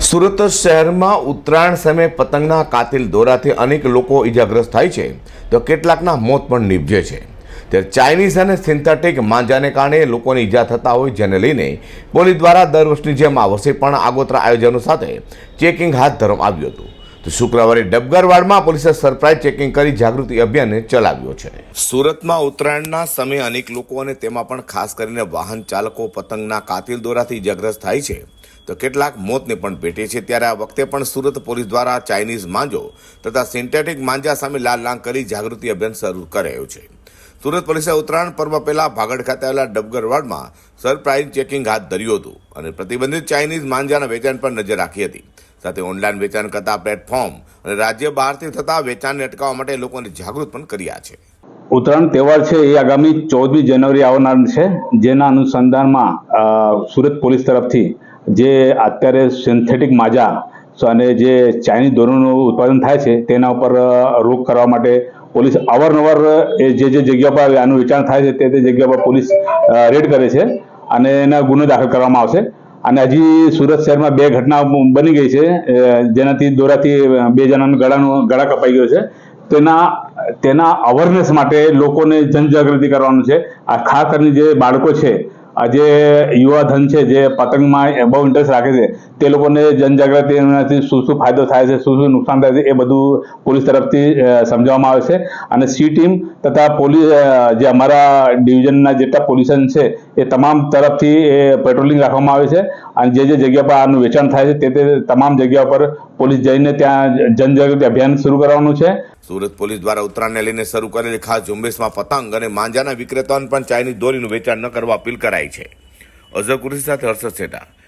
સુરત શહેરમાં ઉત્તરાયણ સમયે પતંગના કાતિલ દોરાથી અનેક લોકો ઇજાગ્રસ્ત થાય છે. તો કેટલાકના મોત પણ નીપજે છે. ત્યારે ચાઇનીઝ અને સિન્થેટિક માંજાને કારણે લોકોને ઈજા થતા હોય જેને લઈને પોલીસ દ્વારા દર વર્ષની જેમ આ વર્ષે પણ આગોતરા આયોજનો સાથે ચેકિંગ હાથ ધરવામાં આવ્યું હતું. તો શુક્રવારે ડબગરવાડમાં પોલીસે સરપ્રાઇઝ ચેકિંગ કરી જાગૃતિ અભિયાન ચલાવ્યો છે. સુરતમાં ઉત્તરાયણના સમયે અનેક લોકો અને તેમાં પણ ખાસ કરીને વાહન ચાલકો પતંગના કાતિલ દોરાથી ઇજાગ્રસ્ત થાય છે. તો કેટલાક મોતને પણ ભેટે છે. ત્યારે આ વખતે પણ સુરત પોલીસ દ્વારા ચાઇનીઝ માંજો તથા સિન્થેટિક માંજા સામે લાલ લાંગ કરી જાગૃતિ અભિયાન શરૂ કરાયું છે. સુરત પોલીસે ઉત્તરાયણ પર્વ પહેલા ભાગડ ખાતે આવેલા ડબગરવાડમાં સરપ્રાઇઝ ચેકિંગ હાથ ધર્યું હતું અને પ્રતિબંધિત ચાઇનીઝ માંજાના વેચાણ પર નજર રાખી હતી. સાથે ઓનલાઈન વેચાણ કરતા પ્લેટફોર્મ અને રાજ્ય બહારથી થતા વેચાણને અટકાવવા માટે લોકોને જાગૃત પણ કર્યા છે. ઉત્તરાયણ તહેવાર છે એ આગામી ચૌદમી જાન્યુઆરી આવનાર છે. જેના અનુસંધાનમાં સુરત પોલીસ તરફથી જે અત્યારે સિન્થેટિક માજા અને જે ચાઇનીઝ દોરોનું ઉત્પાદન થાય છે, તેના ઉપર રોક કરવા માટે પોલીસ અવારનવાર એ જે જે જગ્યા પર આનું વેચાણ થાય છે, તે તે જગ્યા પર પોલીસ રેડ કરે છે અને એના ગુનો દાખલ કરવામાં આવશે. અને હજી સુરત શહેરમાં બે ઘટના બની ગઈ છે જેનાથી દોરાથી બે જણાનું ગળાનું, ગળા કપાઈ ગયો છે. તેના તેના અવેરનેસ માટે લોકોને જનજાગૃતિ કરવાનું છે. આ ખાસ કરીને જે બાળકો છે આ જે યુવા ધન છે, જે પતંગમાં બહુ ઇન્ટરેસ્ટ રાખે છે, તે લોકોને જનજાગૃતિ એનાથી શું શું ફાયદો થાય છે, શું શું નુકસાન થાય છે, એ બધું પોલીસ તરફથી સમજાવવામાં આવે છે. અને સી ટીમ તથા પોલીસ જે અમારા ડિવિઝનના જેટલા પોલીસન છે એ તમામ તરફથી એ પેટ્રોલિંગ રાખવામાં આવે છે. અને જે જે જગ્યા પર આનું વેચાણ થાય છે, તે તે તમામ જગ્યા પર પોલીસ જઈને ત્યાં જનજાગૃતિ અભિયાન શરૂ કરવાનું છે. સુરત પોલીસ દ્વારા ઉત્તરાયણને લઈને શરૂ કરેલી ખાસ ઝુંબેશમાં પતંગ અને માંજાના વિક્રેતાઓને પણ ચાઇનીઝ દોરીનું વેચાણ ન કરવા અપીલ કરાઈ છે. અઝર કુરશી સાથે હર્ષદ સેટા.